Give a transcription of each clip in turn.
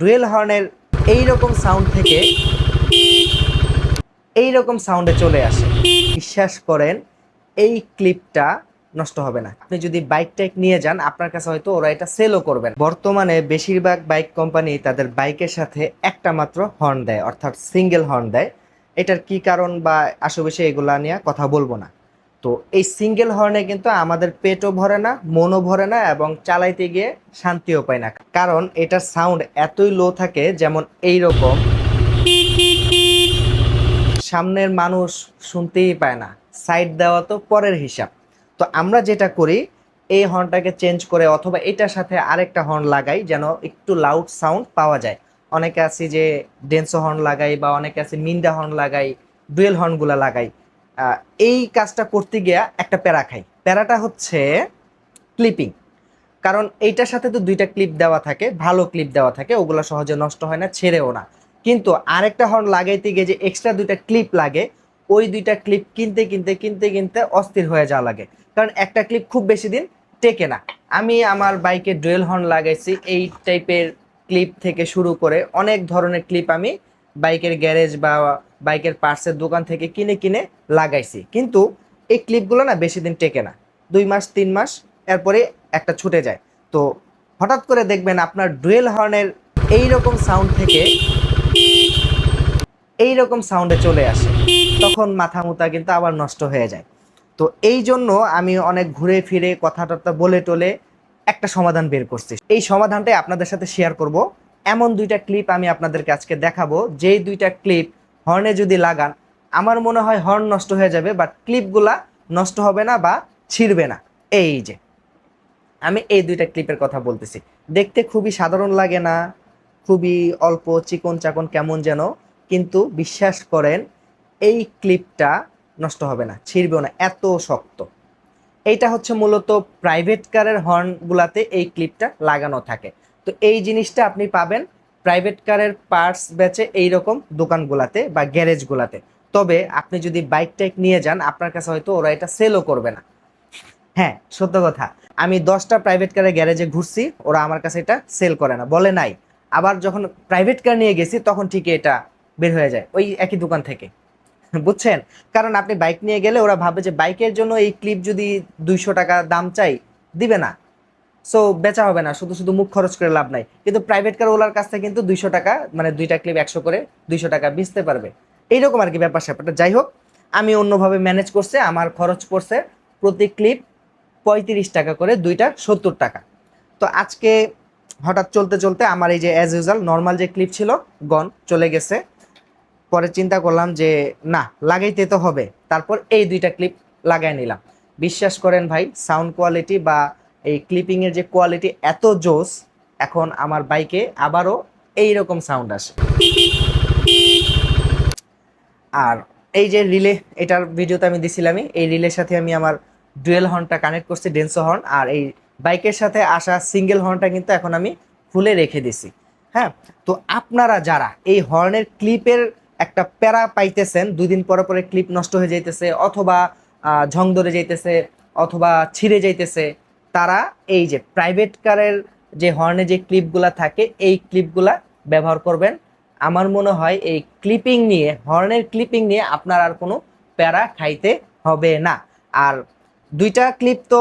Dual হর্নের এই রকম sound থেকে এই রকম সাউন্ডে চলে আসে। বিশ্বাস করেন, এই ক্লিপটা নষ্ট হবে না। আপনি যদি বাইক টাইক নিয়ে যান, আপনার কাছে হয়তো ওরা এটা সেলও করবেন বর্তমানে বেশিরভাগ বাইক কোম্পানি তাদের বাইকের সাথে একটা মাত্র হর্ন দেয়, অর্থাৎ সিঙ্গেল হর্ন দেয়। এটার কি কারণ বা আশেপাশে এগুলা নিয়ে কথা বলব না। তো এই সিঙ্গেল হর্নে কিন্তু আমাদের পেটও ভরে না, মনও ভরে না এবং চালাইতে গিয়ে শান্তিও পায় না। কারণ এটার সাউন্ড এতই লো থাকে যেমন এই রকম সামনের মানুষ শুনতেই পায় না। সাইড দেওয়া তো পরের হিসাব। তো আমরা যেটা করি, এই হর্নটাকে চেঞ্জ করে অথবা এটার সাথে আরেকটা হর্ন লাগাই যেন একটু লাউড সাউন্ড পাওয়া যায়। অনেকে আছে যে ডেন্সো হর্ন লাগাই বা অনেকে আছে মিন্ডা হর্ন লাগাই ডুয়েল হর্নগুলো লাগাই। এই কাজটা করতে গিয়া একটা প্যারা খাই। প্যারাটা হচ্ছে ক্লিপিং। কারণ এইটার সাথে তো দুইটা ক্লিপ দেওয়া থাকে, ভালো ক্লিপ দেওয়া থাকে, ওগুলো সহজে নষ্ট হয় না, ছেড়েও না। কিন্তু আরেকটা হর্ন লাগাইতে গিয়ে যে এক্সট্রা দুইটা ক্লিপ লাগে, ওই দুইটা ক্লিপ কিনতে কিনতে কিনতে কিনতে অস্থির হয়ে যাওয়া লাগে। কারণ একটা ক্লিপ খুব বেশি দিন টেকে না। আমি আমার বাইকে ডুয়েল হর্ন লাগাইছি, এই টাইপের ক্লিপ থেকে শুরু করে অনেক ধরনের ক্লিপ আমি বাইকের গ্যারেজ বা বাইকের পার্টসের দোকান থেকে কিনে কিনে লাগাইছি। কিন্তু এই ক্লিপগুলো না বেশি দিন টেকে না। দুই মাস, তিন মাস, এরপরে একটা ছুটে যায়। তো হঠাৎ করে দেখবেন আপনার ডুয়েল হর্নের এই রকম সাউন্ড থেকে এই রকম সাউন্ডে চলে আসে। তখন মাথা মুতা কিন্তু আবার নষ্ট হয়ে যায়। তো এই জন্য আমি অনেক ঘুরে ফিরে কথা টথা বলে টলে একটা সমাধান বের করছি। এই সমাধানটাই আপনাদের সাথে শেয়ার করব। এমন দুইটা ক্লিপ আমি আপনাদেরকে আজকে দেখাবো। যেই দুইটা ক্লিপ হর্নে যদি লাগান, আমার মনে হয় হর্ন নষ্ট হয়ে যাবে বাট ক্লিপগুলা নষ্ট হবে না বা ছিঁড়বে না। এই যে, আমি এই দুইটা ক্লিপের কথা বলতেছি। দেখতে খুবই সাধারণ লাগে না, খুবই অল্প চিকন চাকন কেমন যেন, কিন্তু বিশ্বাস করেন, এই ক্লিপটা নষ্ট হবে না, ছিঁড়বেও না, এত শক্ত। এইটা হচ্ছে মূলত প্রাইভেট কারের হর্নগুলাতে এই ক্লিপটা লাগানো থাকে। তো এই জিনিসটা আপনি পাবেন প্রাইভেট কারের পার্টস বেচে এই রকম দোকানগুলাতে বা গ্যারেজগুলাতে তবে আপনি যদি বাইক টাইক নিয়ে যান, আপনার কাছে হয়তো ওরা এটা সেলও করবে না। হ্যাঁ সত্য কথা। আমি দশটা প্রাইভেট কারের গ্যারেজে ঘুরছি, ওরা আমার কাছে এটা সেল করে না, বলে নাই। আবার যখন প্রাইভেট কার নিয়ে গেছি, তখন ঠিকই এটা বের হয়ে যায়, ওই একই দোকান থেকে। বুঝছেন? কারণ আপনি বাইক নিয়ে গেলে ওরা ভাবে যে বাইকের জন্য এই ক্লিপ যদি দুইশো টাকা দাম চাই, দিবে না। সো বেচা হবে না, শুধু শুধু মুখ খরচ করে লাভ নাই। কিন্তু প্রাইভেট কার ওলার কাছ থেকে কিন্তু দুইশো টাকা মানে দুইটা ক্লিপ একশো করে দুইশো টাকা বেচতে পারবে। এইরকম আর কি ব্যাপার স্যাপারটা যাই হোক, আমি অন্যভাবে ম্যানেজ করছে, আমার খরচ পড়ছে প্রতি ক্লিপ পঁয়ত্রিশ টাকা করে, দুইটা সত্তর টাকা। তো আজকে হঠাৎ চলতে চলতে আমার এই যে অ্যাজ ইউজাল নর্মাল যে ক্লিপ ছিল গন চলে গেছে। পরে চিন্তা করলাম যে, না, লাগাইতে তো হবে। তারপর এই দুইটা ক্লিপ লাগাই নিলাম। বিশ্বাস করেন ভাই সাউন্ড কোয়ালিটি বা এই ক্লিপিংয়ের যে কোয়ালিটি এত জোস, এখন আমার বাইকে আবারও এই রকম সাউন্ড আসে। আর এই যে রিলে এটার ভিডিওতে আমি দিছিলামই, এই রিলের সাথে আমি আমার ডুয়েল হর্নটা কানেক্ট করছি ডেন্সো হর্ন আর এই বাইকের সাথে আসা সিঙ্গেল হর্নটা কিন্তু এখন আমি খুলে রেখে দিছি। হ্যাঁ তো আপনারা যারা এই হর্নের ক্লিপের একটা প্যারা পাইতেছেন, দুই দিন পরে পরে ক্লিপ নষ্ট হয়ে যাইতেছে, অথবা ঝং ধরে যাইতেছে, অথবা ছিঁড়ে যাইতেছে তারা এই যে প্রাইভেট কারের যে হর্নে যে ক্লিপগুলা থাকে, এই ক্লিপগুলা ব্যবহার করবেন। আমার মনে হয় এই ক্লিপিং নিয়ে হর্নের ক্লিপিং নিয়ে আপনার আর কোনো প্যারা খাইতে হবে না। আর দুইটা ক্লিপ তো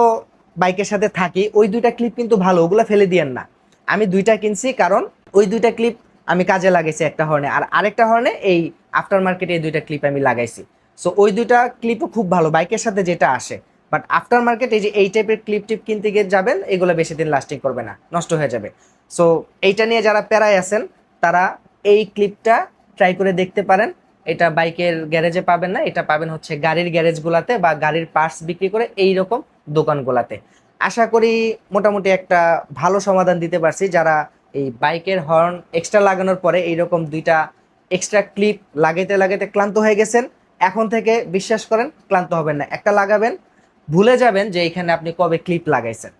বাইকের সাথে থাকি ওই দুইটা ক্লিপ কিন্তু ভালো, ওগুলো ফেলে দিয়েন না। আমি দুইটা কিনছি কারণ ওই দুইটা ক্লিপ আমি কাজে লাগাইছি একটা হর্নে আর আরেকটা হর্নে এই আফটার মার্কেটে এই দুইটা ক্লিপ আমি লাগাইছি। সো ওই দুইটা ক্লিপও খুব ভালো বাইকের সাথে যেটা আসে। বাট আফটার মার্কেট এই যে এই টাইপের ক্লিপ টিপ কিনতে গিয়ে যাবেন, এগুলো বেশি দিন লাস্টিং করবে না, নষ্ট হয়ে যাবে। সো এইটা নিয়ে যারা প্যারায় আছেন, তারা এই ক্লিপটা ট্রাই করে দেখতে পারেন। এটা বাইকের গ্যারেজে পাবেন না, এটা পাবেন হচ্ছে গাড়ির গ্যারেজগুলাতে বা গাড়ির পার্টস বিক্রি করে এই রকম দোকানগুলাতে। আশা করি মোটামুটি একটা ভালো সমাধান দিতে পারছি। যারা এই বাইকের হর্ন এক্সট্রা লাগানোর পরে এইরকম দুইটা এক্সট্রা ক্লিপ লাগাইতে লাগাইতে ক্লান্ত হয়ে গেছেন, এখন থেকে বিশ্বাস করেন, ক্লান্ত হবেন না। একটা লাগাবেন ভুলে যাবেন যে এখানে আপনি কবে ক্লিপ লাগাইছেন।